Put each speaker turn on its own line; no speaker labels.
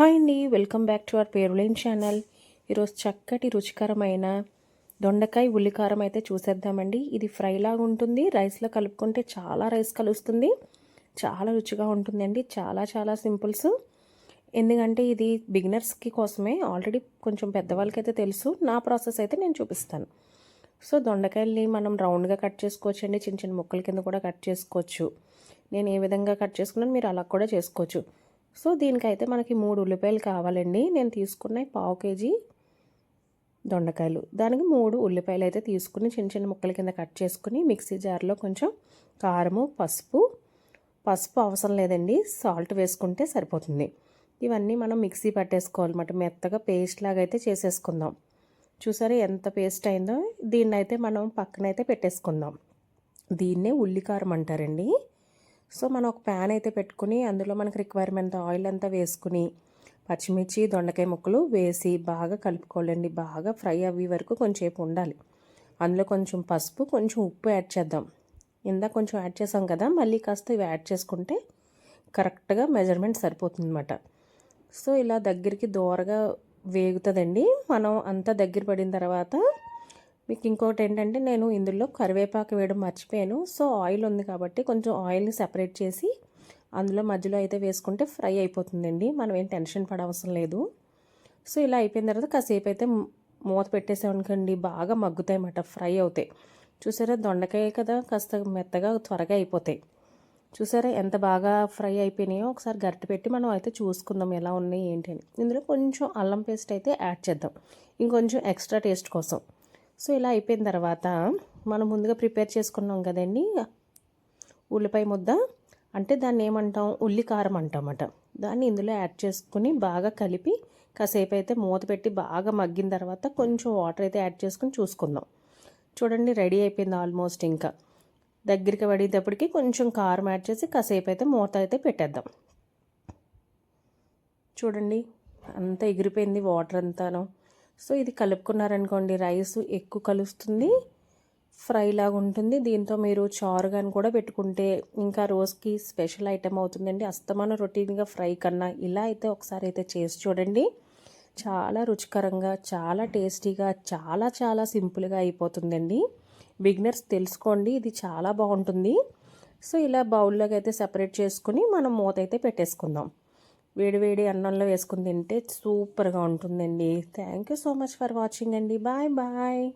Hi అండి welcome back to our పేరులేన్ channel. ఈరోజు చక్కటి రుచికరమైన దొండకాయ ఉల్లికారం అయితే చూసేద్దామండి. ఇది ఫ్రైలాగా ఉంటుంది రైస్లో కలుపుకుంటే చాలా రైస్ కలుస్తుంది. చాలా రుచిగా ఉంటుందండి చాలా చాలా సింపుల్స్. ఎందుకంటే ఇది బిగినర్స్కి కోసమే ఆల్రెడీ కొంచెం పెద్దవాళ్ళకైతే తెలుసు. నా ప్రాసెస్ అయితే నేను చూపిస్తాను. సో దొండకాయల్ని మనం రౌండ్గా కట్ చేసుకోవచ్చు అండి చిన్న చిన్న ముక్కల కింద కూడా కట్ చేసుకోవచ్చు. నేను ఏ విధంగా కట్ చేసుకున్నాను మీరు అలా కూడా చేసుకోవచ్చు. సో దీనికైతే మనకి మూడు ఉల్లిపాయలు కావాలండి. నేను తీసుకున్న పావు కేజీ దొండకాయలు. దానికి మూడు ఉల్లిపాయలు అయితే తీసుకుని చిన్న చిన్న ముక్కల కింద కట్ చేసుకుని మిక్సీ జార్లో కొంచెం కారము పసుపు. పసుపు అవసరం లేదండి. సాల్ట్ వేసుకుంటే సరిపోతుంది. ఇవన్నీ మనం మిక్సీ పట్టేసుకోవాలన్నమాట మెత్తగా పేస్ట్ లాగా అయితే చేసేసుకుందాం. చూసారు ఎంత పేస్ట్ అయిందో? దీన్నైతే మనం మనం పక్కనైతే పెట్టేసుకుందాం. దీన్నే ఉల్లికారం అంటారండి. సో మనం ఒక ప్యాన్ అయితే పెట్టుకుని అందులో మనకి రిక్వైర్మెంట్ ఆయిల్ అంతా వేసుకుని పచ్చిమిర్చి దొండకాయ ముక్కలు వేసి బాగా కలుపుకోవాలండి. బాగా ఫ్రై అవి వరకు కొంచెంసేపు ఉండాలి. అందులో కొంచెం పసుపు కొంచెం ఉప్పు యాడ్ చేద్దాం. ఇందాక కొంచెం యాడ్ చేసాం కదా మళ్ళీ కాస్త ఇవి యాడ్ చేసుకుంటే కరెక్ట్గా మెజర్మెంట్ సరిపోతుందన్నమాట. సో ఇలా దగ్గరికి దూరగా వేగుతుందండి. మనం అంతా దగ్గర పడిన తర్వాత మీకు ఇంకోటి ఏంటంటే నేను ఇందులో కరివేపాకు వేయడం మర్చిపోయాను. సో ఆయిల్ ఉంది కాబట్టి కొంచెం ఆయిల్ని సెపరేట్ చేసి అందులో మధ్యలో అయితే వేసుకుంటే ఫ్రై అయిపోతుందండి. మనం ఏం టెన్షన్ పడవసరం లేదు. సో ఇలా అయిపోయిన తర్వాత కాసేపు అయితే మూత పెట్టేసామనుకోండి బాగా మగ్గుతాయి అన్నమాట ఫ్రై అవుతాయి. చూసారా దొండకాయ కదా కాస్త మెత్తగా త్వరగా అయిపోతాయి. చూసారా ఎంత బాగా ఫ్రై అయిపోయినాయో ఒకసారి గరిట పెట్టి మనం అయితే చూసుకుందాం ఎలా ఉన్నాయి ఏంటి అని. ఇందులో కొంచెం అల్లం పేస్ట్ అయితే యాడ్ చేద్దాం. ఇంకొంచెం ఎక్స్ట్రా టేస్ట్ కోసం. సో ఇలా అయిపోయిన తర్వాత మనం ముందుగా ప్రిపేర్ చేసుకున్నాం కదండి. ఉల్లిపాయ ముద్ద అంటే దాన్ని ఏమంటాం? ఉల్లి కారం అంటామట. దాన్ని ఇందులో యాడ్ చేసుకుని బాగా కలిపి కాసేపు అయితే మూత పెట్టి బాగా మగ్గిన తర్వాత కొంచెం వాటర్ అయితే యాడ్ చేసుకుని చూసుకుందాం. చూడండి రెడీ అయిపోయింది ఆల్మోస్ట్ ఇంకా. దగ్గరికి పడేటప్పటికి కొంచెం కారం యాడ్ చేసి కాసేపు అయితే మూత అయితే పెట్టేద్దాం. చూడండి అంతా ఎగిరిపోయింది వాటర్ అంతాను. సో ఇది కలుపుకున్నారనుకోండి రైస్ ఎక్కువ కలుస్తుంది ఫ్రై లాగా ఉంటుంది. దీంతో మీరు చారుగాని కూడా పెట్టుకుంటే ఇంకా రోజుకి స్పెషల్ ఐటెం అవుతుందండి. అస్తమానం రొటీన్గా ఫ్రై కన్నా ఇలా అయితే ఒకసారి అయితే చేసి చూడండి. చాలా రుచికరంగా చాలా టేస్టీగా చాలా చాలా సింపుల్గా అయిపోతుందండి. బిగినర్స్ తెలుసుకోండి ఇది చాలా బాగుంటుంది. సో ఇలా బౌల్లోకి అయితే సెపరేట్ చేసుకుని మనం మూత అయితే పెట్టేసుకుందాం. వేడివేడి అన్నంలో వేసుకుని తింటే సూపర్గా ఉంటుందండి. Thank you so much for watching అండి. Bye bye